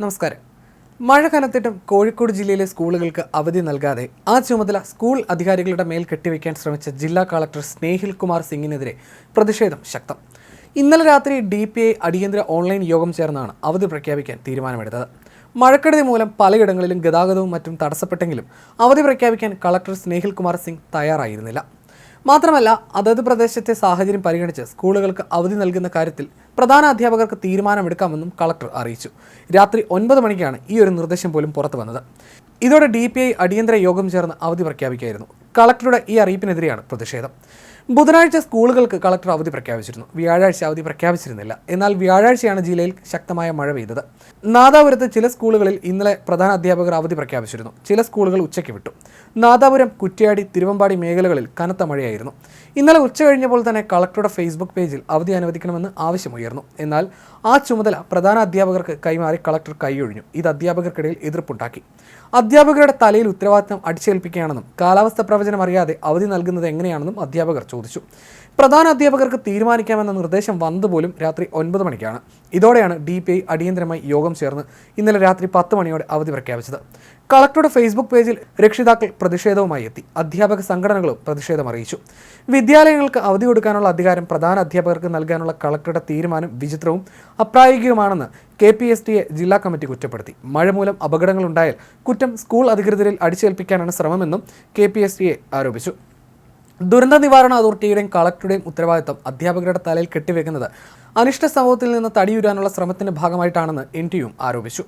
നമസ്കാരം. മഴ കനത്തിട്ടും കോഴിക്കോട് ജില്ലയിലെ സ്കൂളുകൾക്ക് അവധി നൽകാതെ ആ ചുമതല സ്കൂൾ അധികാരികളുടെ മേൽ കെട്ടിവെക്കാൻ ശ്രമിച്ച ജില്ലാ കളക്ടർ സ്നേഹിൽ കുമാർ സിംഗിനെതിരെ പ്രതിഷേധം ശക്തം. ഇന്നലെ രാത്രി ഡി പി ഐ അടിയന്തര ഓൺലൈൻ യോഗം ചേർന്നാണ് അവധി പ്രഖ്യാപിക്കാൻ തീരുമാനമെടുത്തത്. മഴക്കെടുതി മൂലം പലയിടങ്ങളിലും ഗതാഗതവും മറ്റും തടസ്സപ്പെട്ടെങ്കിലും അവധി പ്രഖ്യാപിക്കാൻ കളക്ടർ സ്നേഹിൽ കുമാർ സിംഗ് തയ്യാറായിരുന്നില്ല. മാത്രമല്ല അതത് പ്രദേശത്തെ സാഹചര്യം പരിഗണിച്ച് സ്കൂളുകൾക്ക് അവധി നൽകുന്ന കാര്യത്തിൽ പ്രധാന അധ്യാപകർക്ക് തീരുമാനമെടുക്കാമെന്നും കളക്ടർ അറിയിച്ചു. രാത്രി ഒൻപത് മണിക്കാണ് ഈ ഒരു നിർദ്ദേശം പോലും പുറത്തു വന്നത്. ഇതോടെ ഡി പി ഐ അടിയന്തര യോഗം ചേർന്ന് അവധി പ്രഖ്യാപിക്കുകയായിരുന്നു. കളക്ടറുടെ ഈ അറിയിപ്പിനെതിരെയാണ് പ്രതിഷേധം. ബുധനാഴ്ച സ്കൂളുകൾക്ക് കളക്ടർ അവധി പ്രഖ്യാപിച്ചിരുന്നു. വ്യാഴാഴ്ച അവധി പ്രഖ്യാപിച്ചിരുന്നില്ല. എന്നാൽ വ്യാഴാഴ്ചയാണ് ജില്ലയിൽ ശക്തമായ മഴ പെയ്തത്. നാദാപുരത്ത് ചില സ്കൂളുകളിൽ ഇന്നലെ പ്രധാന അധ്യാപകർ അവധി പ്രഖ്യാപിച്ചിരുന്നു. ചില സ്കൂളുകൾ ഉച്ചയ്ക്ക് വിട്ടു. നാദാപുരം കുറ്റ്യാടി തിരുവമ്പാടി മേഖലകളിൽ കനത്ത മഴയായിരുന്നു. ഇന്നലെ ഉച്ച കഴിഞ്ഞപ്പോൾ തന്നെ കളക്ടറുടെ ഫേസ്ബുക്ക് പേജിൽ അവധി അനുവദിക്കണമെന്ന് ആവശ്യമുയർന്നു. എന്നാൽ ആ ചുമതല പ്രധാന അധ്യാപകർക്ക് കൈമാറി കളക്ടർ കൈയൊഴിഞ്ഞു. ഇത് അധ്യാപകർക്കിടയിൽ എതിർപ്പുണ്ടാക്കി. അധ്യാപകരുടെ തലയിൽ ഉത്തരവാദിത്തം അടിച്ചേൽപ്പിക്കുകയാണെന്നും കാലാവസ്ഥ പ്രവചനം അറിയാതെ അവധി നൽകുന്നത് എങ്ങനെയാണെന്നും അധ്യാപകർ ചോദിച്ചു. പ്രധാന അധ്യാപകർക്ക് തീരുമാനിക്കാമെന്ന നിർദ്ദേശം വന്നതുപോലും രാത്രി ഒൻപത് മണിക്കാണ്. ഇതോടെയാണ് ഡി പി ഐ അടിയന്തരമായി യോഗം ചേർന്ന് ഇന്നലെ രാത്രി പത്ത് മണിയോടെ അവധി പ്രഖ്യാപിച്ചത്. കളക്ടറുടെ ഫേസ്ബുക്ക് പേജിൽ രക്ഷിതാക്കൾ പ്രതിഷേധവുമായി എത്തി. അധ്യാപക സംഘടനകളും പ്രതിഷേധം അറിയിച്ചു. വിദ്യാലയങ്ങൾക്ക് അവധി കൊടുക്കാനുള്ള അധികാരം പ്രധാന അധ്യാപകർക്ക് നൽകാനുള്ള കളക്ടറുടെ തീരുമാനം വിചിത്രവും അപ്രായോഗികമാണെന്ന് K P S T A ജില്ലാ കമ്മിറ്റി കുറ്റപ്പെടുത്തി. മഴ മൂലം അപകടങ്ങളുണ്ടായാൽ കുറ്റം സ്കൂൾ അധികൃതരിൽ അടിച്ചേൽപ്പിക്കാനാണ് ശ്രമമെന്നും K P S T A ആരോപിച്ചു. ദുരന്ത നിവാരണ അതോറിറ്റിയുടെയും കളക്ടറുടെയും ഉത്തരവാദിത്തം അധ്യാപകരുടെ തലയിൽ കെട്ടിവെക്കുന്നത് അനിഷ്ട സംഭവത്തിൽ നിന്ന് തടിയുരാനുള്ള ശ്രമത്തിന്റെ ഭാഗമായിട്ടാണെന്ന് എൻ ടിയും ആരോപിച്ചു.